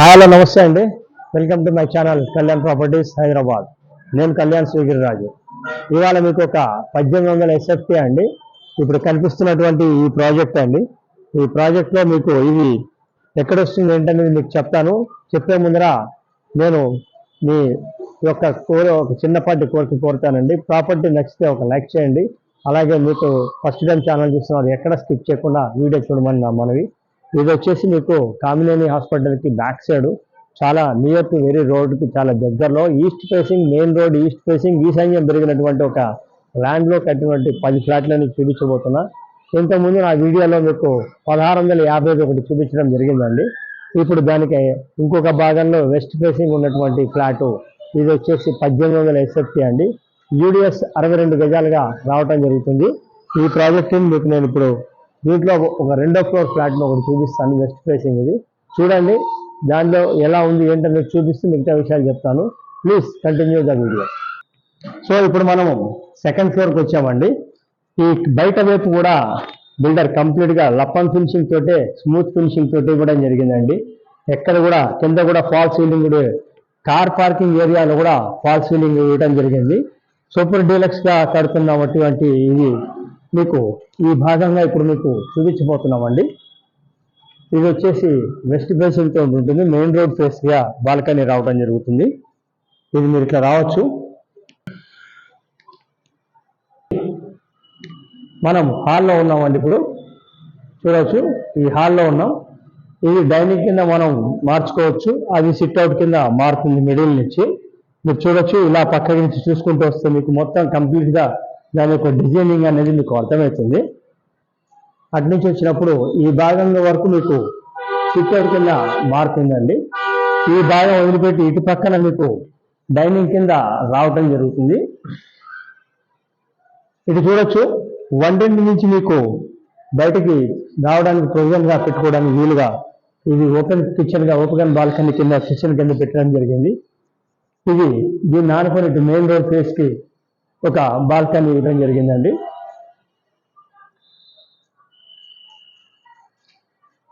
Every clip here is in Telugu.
హాయ్ హలో నమస్తే అండి. Welcome to my channel Kalyan properties Hyderabad నేను కళ్యాణ్ శ్రీగిరిరాజు. ఇవాళ మీకు ఒక పద్దెనిమిది వందల ఎస్ఎఫ్టీ అండి. ఇప్పుడు కనిపిస్తున్నటువంటి ఈ ప్రాజెక్ట్ అండి. ఈ ప్రాజెక్ట్లో మీకు ఇది ఎక్కడ వస్తుంది ఏంటనేది మీకు చెప్తాను. చెప్పే ముందర నేను మీ యొక్క కోర ఒక చిన్నపాటి కోరిక కోరుతానండి. ప్రాపర్టీ నచ్చితే ఒక లైక్ చేయండి. అలాగే మీకు ఫస్ట్ టైం ఛానల్ చూస్తున్నారు ఎక్కడ స్కిప్ చేయకుండా వీడియో చూడమని నా మనవి. ఇది వచ్చేసి మీకు కామినేని హాస్పిటల్కి బ్యాక్ సైడ్ చాలా నియర్ టు వెరీ రోడ్కి చాలా దగ్గరలో east facing main road east facing ఈశాన్యం పెరిగినటువంటి ఒక ల్యాండ్లో కట్టినటువంటి పది ఫ్లాట్లని చూపించబోతున్నా. ఇంతకుముందు నా వీడియోలో మీకు పదహారు వందల యాభై ఒకటి చూపించడం జరిగిందండి. ఇప్పుడు దానికి ఇంకొక భాగంలో వెస్ట్ ఫేసింగ్ ఉన్నటువంటి ఫ్లాటు ఇది వచ్చేసి పద్దెనిమిది వందల ఎస్ఎఫ్టీ అండి. యూడిఎస్ అరవై రెండు గజాలుగా రావటం జరుగుతుంది. ఈ ప్రాజెక్టుని మీకు నేను ఇప్పుడు దీంట్లో ఒక రెండో ఫ్లోర్ ఫ్లాట్ను ఒకటి చూపిస్తాను వెస్ట్ ఫేసింగ్ ఇది. చూడండి దాంట్లో ఎలా ఉంది ఏంటనేది చూపిస్తూ మిగతా విషయాలు చెప్తాను. Please continue the video so ఇప్పుడు మనము సెకండ్ ఫ్లోర్కి వచ్చామండి. ఈ బయట వైపు కూడా బిల్డర్ కంప్లీట్గా లప్పన్ ఫినిషింగ్ తోటే స్మూత్ ఫినిషింగ్ తోటి ఇవ్వడం జరిగిందండి. ఎక్కడ కూడా కింద కూడా ఫాల్ సీలింగ్ కూడా కార్ పార్కింగ్ ఏరియాలో కూడా ఫాల్ సీలింగ్ ఇవ్వడం జరిగింది. సూపర్ డీలక్స్గా కడుతున్నటువంటి ఇది. మీకు ఈ భాగంగా ఇప్పుడు మీకు చూపించబోతున్నామండి. ఇది వచ్చేసి వెస్ట్ ఫేసింగ్తో ఉంటుంది. మెయిన్ రోడ్ ఫేస్గా బాల్కనీ రావడం జరుగుతుంది. ఇది మీరు ఇట్లా రావచ్చు. మనం హాల్లో ఉన్నామండి ఇప్పుడు. చూడవచ్చు. ఈ హాల్లో ఉన్నాం. ఇది డైనింగ్ కింద మనం మార్చుకోవచ్చు. అది సిట్ అవుట్ కింద మారుతుంది మిడిల్ నుంచి. మీరు చూడొచ్చు. ఇలా పక్క నుంచి చూసుకుంటూ వస్తే మీకు మొత్తం కంప్లీట్గా దాని యొక్క డిజైనింగ్ అనేది మీకు అర్థమవుతుంది. అటు నుంచి వచ్చినప్పుడు ఈ భాగంలో వరకు మీకు సిట్ కింద మారుతుందండి ఈ భాగం వదిలిపెట్టి ఇటు పక్కన మీకు డైనింగ్ కింద రావటం జరుగుతుంది. ఇది చూడొచ్చు వంటింటి నుంచి మీకు బయటికి రావడానికి ప్రొవిజన్గా పెట్టుకోవడానికి వీలుగా ఇది ఓపెన్ కిచెన్గా ఓపెన్ బాల్కనీ కింద కిచెన్ కింద పెట్టడం జరిగింది. ఇది దీన్ని ఆనుకొని ఇటు మెయిన్ రోడ్ ఫేస్కి ఒక బాల్కనీ ఇవ్వడం జరిగిందండి.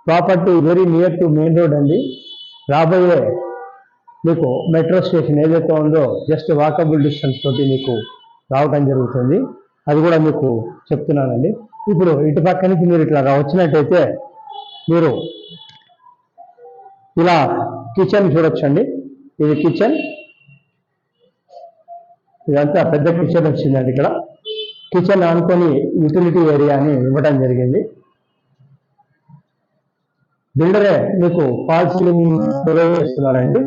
Property very near to main road అండి. రాబోయే మీకు మెట్రో స్టేషన్ ఏదైతే ఉందో జస్ట్ వాకబుల్ డిస్టెన్స్ తోటి మీకు రావటం జరుగుతుంది. అది కూడా మీకు చెప్తున్నానండి. ఇప్పుడు ఇటు పక్క నుంచి మీరు ఇట్లా రా- వచ్చినట్టయితే మీరు ఇలా కిచెన్ చూడొచ్చండి. ఇది కిచెన్ ఇదంతా పెద్ద కిచెన్ వచ్చిందండి ఇక్కడ. కిచెన్ అనుకొని యూటిలిటీ ఏరియాని ఇవ్వడం జరిగింది. బిల్డరే మీకు ఫాల్ సీలింగ్ చేస్తున్నారండి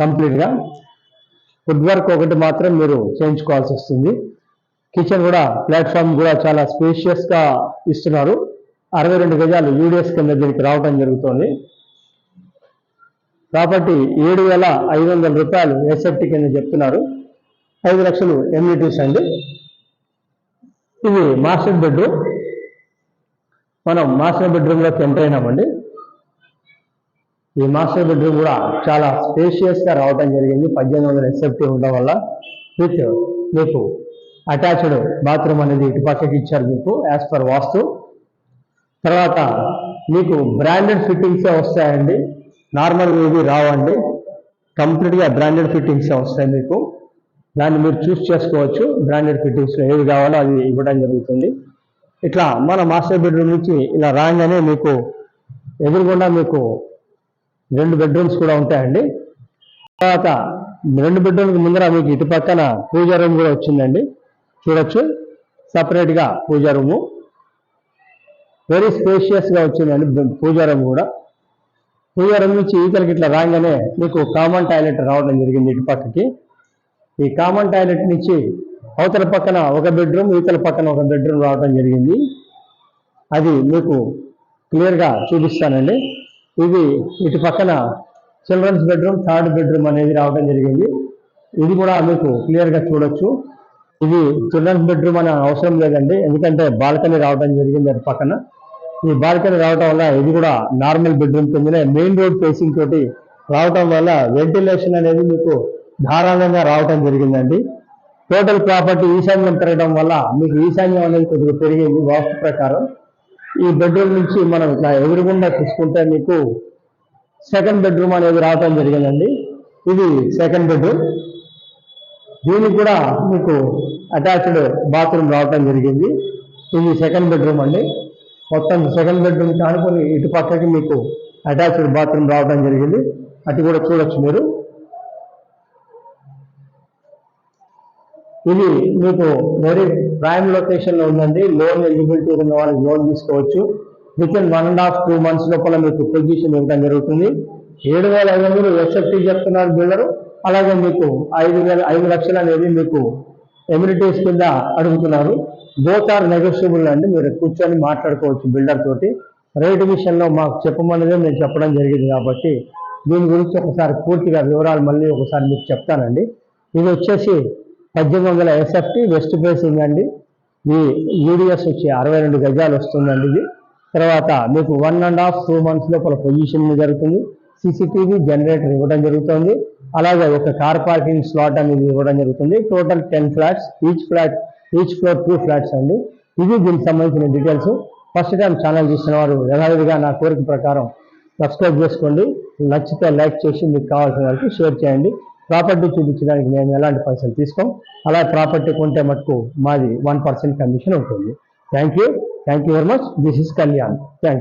కంప్లీట్గా ఫుడ్ వర్క్ ఒకటి మాత్రం మీరు చేయించుకోవాల్సి వస్తుంది. కిచెన్ కూడా ప్లాట్ఫామ్ కూడా చాలా స్పేషియస్గా ఇస్తున్నారు. అరవై రెండు గజాలు యూడిఎస్ కింద దీనికి రావడం జరుగుతుంది. ప్రాపర్టీ ఏడు వేల ఐదు వందల రూపాయలు ఎస్ఎఫ్టీ కింద చెప్తున్నారు. ఐదు లక్షలు ఎమ్యూనిటీస్ అండి. ఇది మాస్టర్ బెడ్రూమ్ మనం మాస్టర్ బెడ్రూమ్లోకి ఎంటర్ అయినామండి. ఈ మాస్టర్ బెడ్రూమ్ కూడా చాలా స్పేషియస్గా రావటం జరిగింది. పద్దెనిమిది వందల ఎస్ఎఫ్టీ ఉండడం వల్ల విత్ మీకు అటాచ్డ్ బాత్రూమ్ అనేది ఇటు పక్కకి ఇచ్చారు మీకు యాజ్ పర్ వాస్తు. తర్వాత మీకు బ్రాండెడ్ ఫిట్టింగ్సే వస్తాయండి. నార్మల్ ఇవి రావండి. కంప్లీట్గా బ్రాండెడ్ ఫిట్టింగ్సే వస్తాయి మీకు. దాన్ని మీరు చూస్ చేసుకోవచ్చు. బ్రాండెడ్ ఫిట్టింగ్స్ ఏది కావాలో అది ఇవ్వడం జరుగుతుంది. ఇట్లా మన మాస్టర్ బెడ్రూమ్ నుంచి ఇలా రాగానే మీకు ఎదురుగుండా మీకు రెండు బెడ్రూమ్స్ కూడా ఉంటాయండి. తర్వాత రెండు బెడ్రూమ్కి ముందర మీకు ఇటు పక్కన పూజా రూమ్ కూడా వచ్చిందండి. చూడొచ్చు. సపరేట్గా పూజా రూము. వెరీ స్పేషియస్గా వచ్చిందండి పూజా రూమ్ కూడా. పూజా రూమ్ నుంచి ఈతలకి ఇట్లా రాగానే మీకు కామన్ టాయిలెట్ రావడం జరిగింది ఇటు పక్కకి. ఈ కామన్ టాయిలెట్ నుంచి అవతల పక్కన ఒక బెడ్రూమ్ ఇవతల పక్కన ఒక బెడ్రూమ్ రావడం జరిగింది. అది మీకు క్లియర్గా చూపిస్తానండి. ఇది ఇటు పక్కన చిల్డ్రన్స్ బెడ్రూమ్ థర్డ్ బెడ్రూమ్ అనేది రావడం జరిగింది. ఇది కూడా మీకు క్లియర్గా చూడొచ్చు. ఇది చిల్డ్రన్స్ బెడ్రూమ్ అనే అవసరం లేదండి. ఎందుకంటే బాల్కనీ రావడం జరిగింది అటు పక్కన. ఈ బాల్కనీ రావడం వల్ల ఇది కూడా నార్మల్ బెడ్రూమ్ కిందనే మెయిన్ రోడ్ ఫేసింగ్ తోటి రావటం వల్ల వెంటిలేషన్ అనేది మీకు ధారాళంగా రావటం జరిగిందండి. టోటల్ ప్రాపర్టీ ఈశాన్యం పెరగడం వల్ల మీకు ఈశాన్యం అనేది కొద్దిగా పెరిగింది వాస్తు ప్రకారం. ఈ బెడ్రూమ్ నుంచి మనం ఇట్లా ఎదురుగుండా చూసుకుంటే మీకు సెకండ్ బెడ్రూమ్ అనేది రావటం జరిగిందండి. ఇది సెకండ్ బెడ్రూమ్ దీనికి కూడా మీకు అటాచ్డ్ బాత్రూమ్ రావటం జరిగింది. ఇది సెకండ్ బెడ్రూమ్ అండి. మొత్తం సెకండ్ బెడ్రూమ్ కానుకొని ఇటు పక్కకి మీకు అటాచ్డ్ బాత్రూమ్ రావటం జరిగింది. అది కూడా చూడొచ్చు మీరు. ఇది మీకు వెరీ ప్రైమ్ లొకేషన్లో ఉందండి. లోన్ ఎలిజిబిలిటీ ఉన్న వాళ్ళకి లోన్ తీసుకోవచ్చు. Within one and half two months లోపల మీకు పొజిషన్ ఇవ్వడం జరుగుతుంది. ఏడు వేల ఐదు వందలు ఎస్ఎఫ్టీ చెప్తున్నారు బిల్డర్. అలాగే మీకు ఐదు వేల ఐదు లక్షలు అనేది మీకు ఎమ్యూనిటీస్ కింద అడుగుతున్నారు. బోత్ ఆర్ నెగోషియబుల్ అండి. మీరు కూర్చొని మాట్లాడుకోవచ్చు బిల్డర్ తోటి. రేటు విషయంలో మాకు చెప్పమన్నదే నేను చెప్పడం జరిగింది కాబట్టి దీని గురించి ఒకసారి పూర్తిగా వివరాలు మళ్ళీ ఒకసారి మీకు చెప్తానండి. ఇది వచ్చేసి పద్దెనిమిది వందల ఎస్ఎఫ్టీ వెస్ట్ ఫేసింగ్ అండి ఈ యూడిఎస్ వచ్చి అరవై రెండు గజాలు వస్తుందండి ఇది. తర్వాత మీకు one and half two months లోపల పొజిషన్ జరుగుతుంది. సీసీటీవీ జనరేటర్ ఇవ్వడం జరుగుతుంది. అలాగే ఒక కార్ పార్కింగ్ స్లాట్ అనేది ఇవ్వడం జరుగుతుంది. Total ten flats each flat each floor two flats అండి. ఇది దీనికి సంబంధించిన డీటెయిల్స్. ఫస్ట్ టైం ఛానల్ చూసిన వారు యథావిధిగా నా కోరిక ప్రకారం సబ్స్క్రైబ్ చేసుకోండి. నచ్చితే లైక్ చేసి మీకు కావాల్సిన వాళ్ళకి షేర్ చేయండి. ప్రాపర్టీ చూపించడానికి మేము ఎలాంటి పైసలు తీసుకోం. అలా ప్రాపర్టీ కొంటే మటుకు మాది వన్ పర్సెంట్ కమిషన్ ఉంటుంది. Thank you thank you very much this is Kalyan thank you